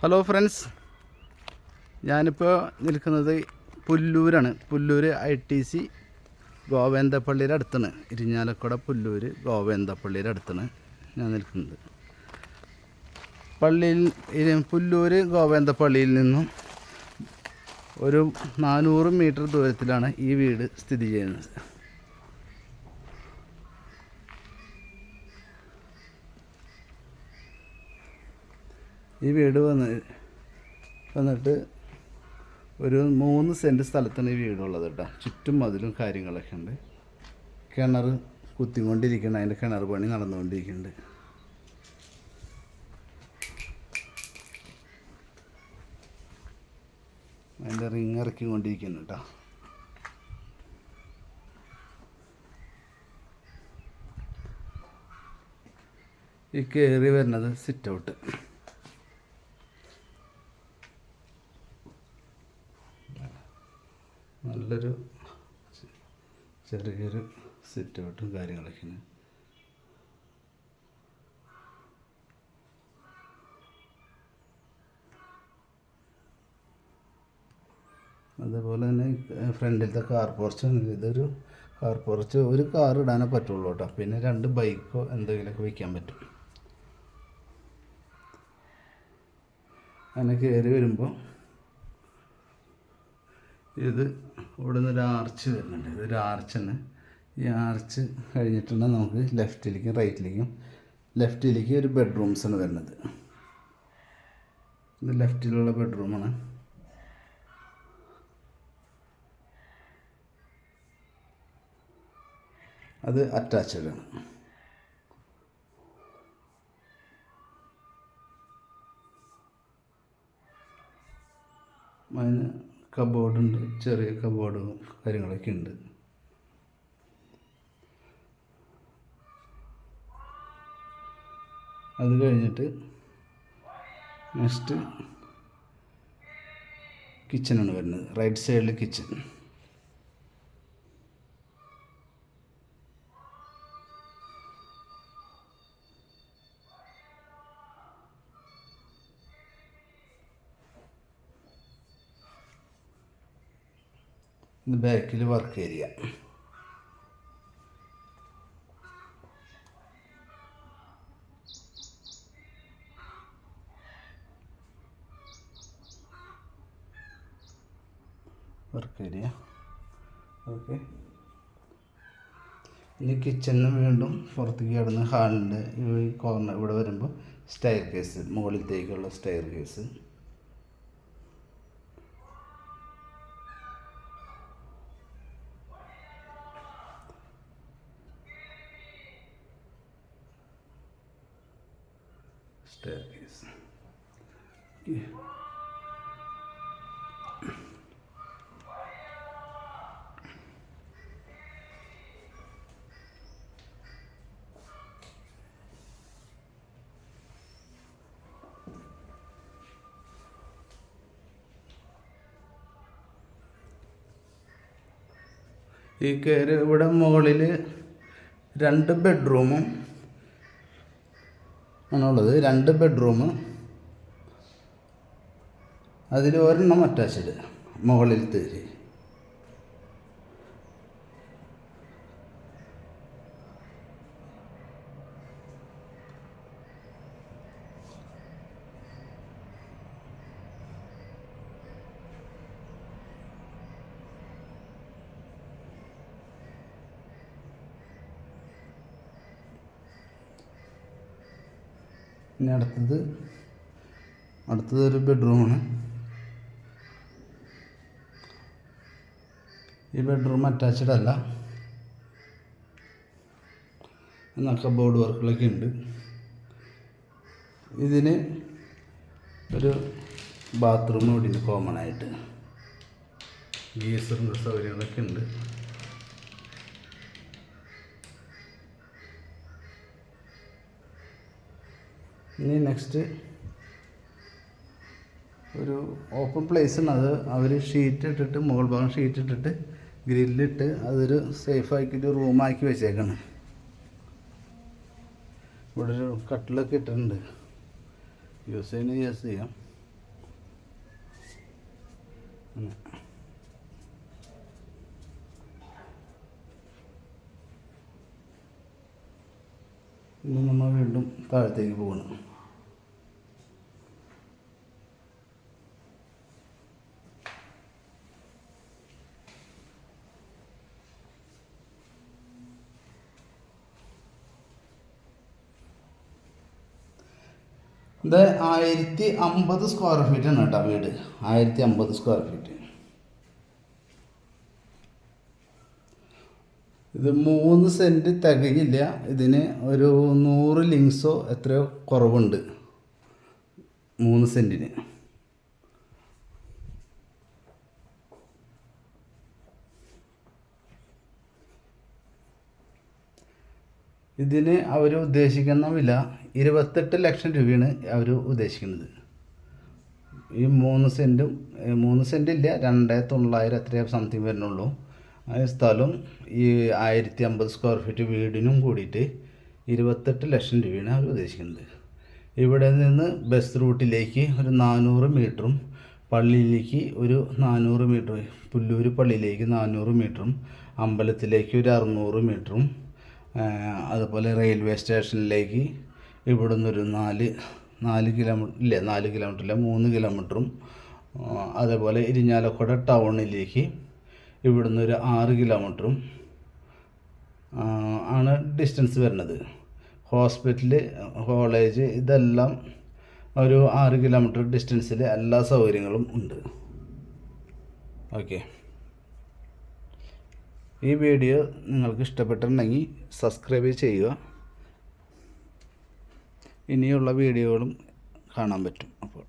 Hello friends ഞാനിപ്പോൾ നിൽക്കുന്നത് പുല്ലൂരാണ്. പുല്ലൂർ ഐ ടി സി ഗോവേന്തപ്പള്ളിയുടെ അടുത്താണ്. ഇരിഞ്ഞാലക്കുട പുല്ലൂർ ഗോവേന്തപ്പള്ളിയുടെ അടുത്താണ് ഞാൻ നിൽക്കുന്നത്. പള്ളിയിൽ പുല്ലൂർ ഗോവേന്തപ്പള്ളിയിൽ നിന്നും ഒരു നാനൂറ് മീറ്റർ ദൂരത്തിലാണ് ഈ വീട് സ്ഥിതി ചെയ്യുന്നത്. ഈ വീട് വന്ന് വന്നിട്ട് ഒരു മൂന്ന് സെന്റ് സ്ഥലത്താണ് ഈ വീടുള്ളത് കേട്ടോ. ചുറ്റും മതിലും കാര്യങ്ങളൊക്കെ ഉണ്ട്. കിണർ കുത്തിക്കൊണ്ടിരിക്കുന്നുണ്ട് അതിന്റെ കിണർ പണി നടന്നുകൊണ്ടിരിക്കുന്നുണ്ട് അതിന്റെ റിങ് ഇറക്കിക്കൊണ്ടിരിക്കുന്നു കേട്ടോ. ഈ കയറി വരുന്നത് സിറ്റ് ഔട്ട് നല്ലൊരു ചെറിയൊരു സിറ്റ് ഔട്ടും കാര്യങ്ങളൊക്കെയാണ്. അതേപോലെ തന്നെ ഫ്രണ്ടിലത്തെ കാർ പോർച്ച് ഇതൊരു കാർ പോർച്ച് ഒരു കാർ ഇടാനേ പറ്റുള്ളൂ കേട്ടോ. പിന്നെ രണ്ട് ബൈക്കോ എന്തെങ്കിലുമൊക്കെ വയ്ക്കാൻ പറ്റും. അങ്ങനെ കയറി വരുമ്പോൾ ഇത് ഇവിടെ നിന്ന് ഒരു ആർച്ച് വരുന്നുണ്ട്. ഇതൊരു ആർച്ച് ആർച്ചാണ് ഈ ആർച്ച് കഴിഞ്ഞിട്ടുണ്ടെങ്കിൽ നമുക്ക് ലെഫ്റ്റിലേക്കും റൈറ്റിലേക്കും ലെഫ്റ്റിലേക്ക് ഒരു ബെഡ്റൂംസാണ് വരുന്നത്. ഇത് ലെഫ്റ്റിലുള്ള ബെഡ്റൂമാണ് അത് അറ്റാച്ച്ഡ് ആണ്. അതിന് കബോർഡുണ്ട് ചെറിയ കബോർഡ് കാര്യങ്ങളൊക്കെ ഉണ്ട്. അത് കഴിഞ്ഞിട്ട് നെക്സ്റ്റ് കിച്ചനാണ് വരുന്നത്. റൈറ്റ് സൈഡിൽ കിച്ചൺ ഇത് ബാക്കിൽ work area work area okay ഇനി കിച്ചണിന് വീണ്ടും പുറത്തേക്ക് കിടന്ന് ഹാളിന്റെ ഈ കോർണർ ഇവിടെ വരുമ്പോൾ സ്റ്റെയർ കേസ് മുകളിലത്തേക്കുള്ള സ്റ്റെയർ കേസ് staircase. Okay. ഈ കയറി ഇവിടെ മുകളിൽ രണ്ട് ബെഡ്റൂമും ആണുള്ളത്. രണ്ട് ബെഡ്റൂം അതിൽ ഒരെണ്ണം അറ്റാച്ച്ഡ് മുകളിലത്തെ ഇനി അടുത്തത് അടുത്തത് ഒരു ബെഡ്റൂമാണ് ഈ ബെഡ്റൂം അറ്റാച്ച്ഡ് അല്ല. എന്നൊക്കെ ബോർഡ് വർക്കുകളൊക്കെ ഉണ്ട്. ഇതിന് ഒരു ബാത്റൂം ഇവിടെ കോമൺ ആയിട്ട്. ഗീസറിന്റെ സൗകര്യങ്ങളൊക്കെ ഉണ്ട്. ഇനി നെക്സ്റ്റ് ഒരു ഓപ്പൺ പ്ലേസ് ആണ്. അത് അവർ ഷീറ്റ് ഇട്ടിട്ട് മുകൾ ഭാഗം ഷീറ്റ് ഇട്ടിട്ട് ഗ്രില്ലിട്ട് അതൊരു സേഫ് ആക്കിയിട്ട് റൂമാക്കി വെച്ചേക്കണം. ഇവിടെ ഒരു കട്ടിലൊക്കെ ഇട്ടിട്ടുണ്ട്. യൂസ് ചെയ്യുന്നത് യൂസ് ചെയ്യാം. ഇനി നമ്മൾ വീണ്ടും താഴത്തേക്ക് പോകണം ഇത് ആയിരത്തി അമ്പത് സ്ക്വയർ ഫീറ്റ് ആണ് കേട്ടോ വീട്. ആയിരത്തി അമ്പത് സ്ക്വയർ ഫീറ്റ് ഇത് മൂന്ന് സെന്റ് തികയില്ല. ഇതിന് ഒരു നൂറ് ലിങ്സോ എത്രയോ കുറവുണ്ട്. മൂന്ന് സെന്റിന് ഇതിന് അവർ ഉദ്ദേശിക്കുന്ന വില ഇരുപത്തെട്ട് ലക്ഷം രൂപയാണ് അവർ ഉദ്ദേശിക്കുന്നത്. ഈ മൂന്ന് സെന്റും മൂന്ന് സെന്റില്ല രണ്ട് തൊള്ളായിരം എത്രയോ സംതിങ് വരുന്നുള്ളൂ. സ്ഥലം ഈ ആയിരത്തി അമ്പത് സ്ക്വയർ ഫീറ്റ് വീടിനും കൂടിയിട്ട് ഇരുപത്തെട്ട് ലക്ഷം രൂപയാണ് അവർ ഉദ്ദേശിക്കുന്നത്. ഇവിടെ നിന്ന് ബസ് റൂട്ടിലേക്ക് ഒരു നാനൂറ് മീറ്ററും പള്ളിയിലേക്ക് ഒരു നാനൂറ് മീറ്റർ പുല്ലൂർ പള്ളിയിലേക്ക് നാനൂറ് മീറ്ററും അമ്പലത്തിലേക്ക് ഒരു അറുന്നൂറ് മീറ്ററും അതുപോലെ റെയിൽവേ സ്റ്റേഷനിലേക്ക് ഇവിടെ നിന്നൊരു നാല് നാല് കിലോമീറ്റർ ഇല്ല നാല് കിലോമീറ്റർ ഇല്ല മൂന്ന് കിലോമീറ്ററും അതേപോലെ ഇരിഞ്ഞാലക്കുട ടൗണിലേക്ക് ഇവിടുന്ന് ഒരു ആറ് കിലോമീറ്ററും ആണ് ഡിസ്റ്റൻസ് വരുന്നത്. ഹോസ്പിറ്റൽ കോളേജ് ഇതെല്ലാം ഒരു ആറ് കിലോമീറ്റർ ഡിസ്റ്റൻസിൽ എല്ലാ സൗകര്യങ്ങളും ഉണ്ട്. ഓക്കെ ഈ വീഡിയോ നിങ്ങൾക്ക് ഇഷ്ടപ്പെട്ടിട്ടുണ്ടെങ്കിൽ സബ്സ്ക്രൈബ് ചെയ്യുക. ഇനിയുള്ള വീഡിയോകളും കാണാൻ പറ്റും അപ്പോൾ.